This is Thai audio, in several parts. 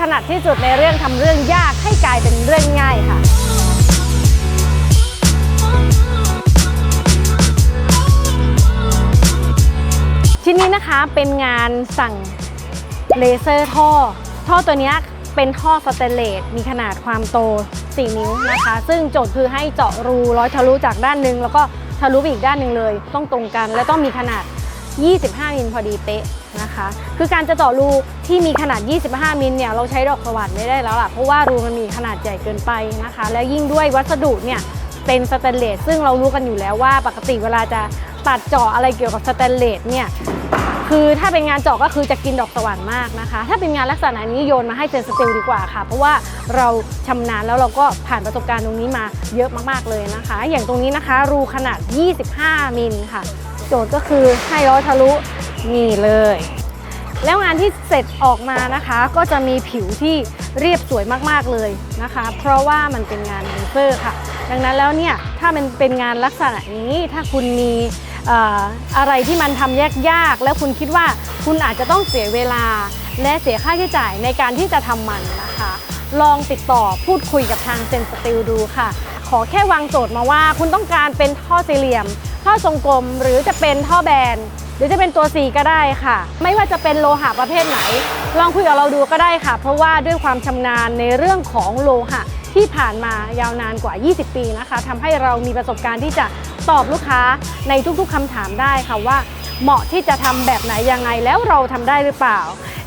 ถนัดที่สุดในเรื่องทำเรื่องยากให้กลายเป็นเรื่องง่ายค่ะชิ้นนี้นะคะเป็นงานสั่งเลเซอร์ท่อ ท่อตัวนี้เป็นท่อสเตนเลสมีขนาดความโต 4 นิ้วนะคะ ซึ่งโจทย์คือให้เจาะรูร้อยทะลุจากด้านหนึ่งแล้วก็ทะลุไปอีกด้านหนึ่งเลย ต้องตรงกันและต้องมีขนาด 25 มิลพอดีเป๊ะ นะคะ คือการจะเจาะรูที่มีขนาด 25 มิลเนี่ยเราใช้ดอกสว่านไม่ได้แล้วล่ะเพราะว่ารูมันมีขนาดใหญ่เกินไปนะคะ แล้วยิ่งด้วยวัสดุเนี่ยเป็นสแตนเลสซึ่งเรารู้กันอยู่แล้วว่าปกติเวลาจะตัดเจาะอะไรเกี่ยวกับสแตนเลสเนี่ยคือถ้าเป็นงานเจาะก็คือจะกินดอกสว่านมากนะคะ ถ้าเป็นงานลักษณะนี้โยนมาให้เซนสติลดีกว่าค่ะ เพราะว่าเราชำนาญแล้วเราก็ผ่านประสบการณ์ตรงนี้มาเยอะมากๆเลยนะคะ อย่างตรงนี้นะคะ รูขนาด 25 มิลค่ะ โจทย์ก็คือให้ร้อยทะลุนี่เลย แล้วงานที่เสร็จออกมานะคะก็จะมีผิวที่เรียบสวยมากๆเลยนะคะ เพราะว่ามันเป็นงานเลเซอร์ค่ะ ดังนั้นแล้วเนี่ยถ้ามันเป็นงานลักษณะนี้ถ้าคุณมีเอ่ออะไรที่มันทำยากๆ แล้วคุณคิดว่าคุณอาจจะต้องเสียเวลา และเสียค่าใช้จ่ายในการที่จะทำมันนะคะ ลองติดต่อพูดคุยกับทางเซนสติลดูค่ะ ขอแค่วางโจทย์มาว่าคุณต้องการเป็นท่อสี่เหลี่ยม ท่อทรงกลมหรือจะเป็นท่อแบน หรือจะเป็นตัว C ก็ได้ค่ะ ไม่ว่าจะเป็นโลหะประเภทไหน ลองคุยกับเราดูก็ได้ค่ะ เพราะว่าด้วยความชำนาญในเรื่องของโลหะที่ผ่านมายาวนานกว่า 20 ปีนะคะทำให้เรามีประสบการณ์ที่จะตอบลูกค้าในทุกๆคำถามได้ค่ะว่า เหมาะที่จะทำแบบไหนยังไงแล้วเราทำได้หรือเปล่า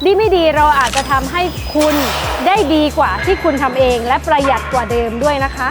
ดีไม่ดีเราอาจจะทำให้คุณได้ดีกว่าที่คุณทำเอง และประหยัดกว่าเดิมด้วยนะคะ